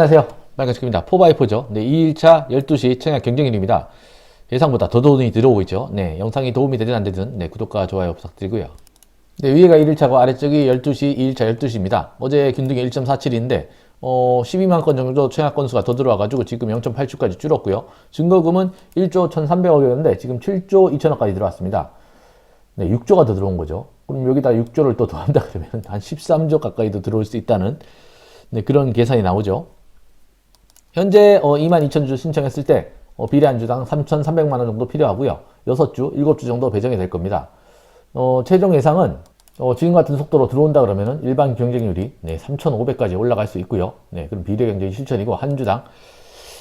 안녕하세요. 빨간색입니다. 4x4죠. 네, 2일차 12시 청약 경쟁일입니다. 예상보다 더 돈이 들어오고 있죠. 네, 영상이 도움이 되든 안 되든 네, 구독과 좋아요 부탁드리고요. 네, 위에가 1일차고 아래쪽이 12시, 2일차 12시입니다. 어제 균등이 1.47인데 어, 12만 건 정도 청약 건수가 더 들어와가지고 지금 0.8주까지 줄었고요. 증거금은 1조 1,300억이었는데 지금 7조 2천억까지 들어왔습니다. 네, 6조가 더 들어온 거죠. 그럼 여기다 6조를 또 더한다 그러면 한 13조 가까이도 들어올 수 있다는 네, 그런 계산이 나오죠. 현재 어, 22,000주 신청했을 때 어, 비례 한 주당 3,300만 원 정도 필요하고요. 6주, 7주 정도 배정이 될 겁니다. 어, 최종 예상은 어, 지금 같은 속도로 들어온다 그러면은 일반 경쟁률이 네, 3,500까지 올라갈 수 있고요. 네, 그럼 비례 경쟁이 실천이고 한 주당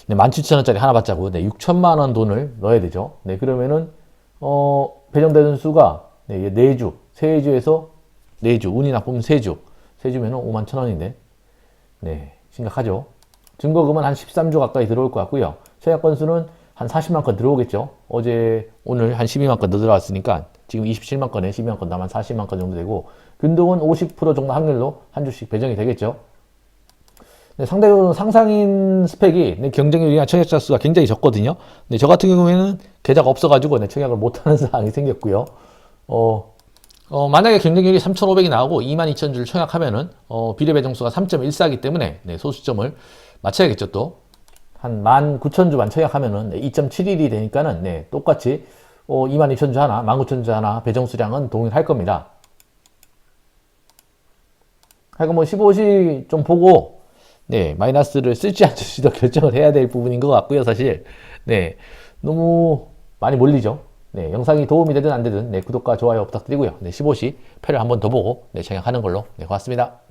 네, 17,000원짜리 하나 받자고 네, 6천만 원 돈을 넣어야 되죠. 네, 그러면은 어, 배정되는 수가 네, 4주, 3주에서 4주, 운이 나쁘면 3주, 3주면은 5만 1,000원인데 네, 심각하죠. 증거금은 한 13조 가까이 들어올 것 같고요. 청약 건수는 한 40만 건 들어오겠죠. 어제 오늘 한 12만 건더 들어왔으니까 지금 27만 건에 12만 건 남은 40만 건 정도 되고 균등은 50% 정도 확률로 한 주씩 배정이 되겠죠. 네, 상대적으로 상상인 스펙이 네, 경쟁률이나 청약자 수가 굉장히 적거든요. 네, 저 같은 경우에는 계좌가 없어가지고 네, 청약을 못하는 상황이 생겼고요. 어, 어, 만약에 경쟁률이 3,500이 나오고 22,000주를 청약하면은, 어, 비례 배정수가 3.14이기 때문에, 네, 소수점을 맞춰야겠죠, 또. 한 19,000주만 청약하면은, 네, 2.71이 되니까는, 네, 똑같이, 어, 22,000주 하나, 19,000주 하나 배정수량은 동일할 겁니다. 하여간 뭐 15시 좀 보고, 네, 마이너스를 쓸지 안 쓸지도 결정을 해야 될 부분인 것 같고요, 사실. 네, 너무 많이 몰리죠. 네, 영상이 도움이 되든 안 되든, 네, 구독과 좋아요 부탁드리고요. 네, 15시 패를 한 번 더 보고, 네, 청약하는 걸로, 네, 고맙습니다.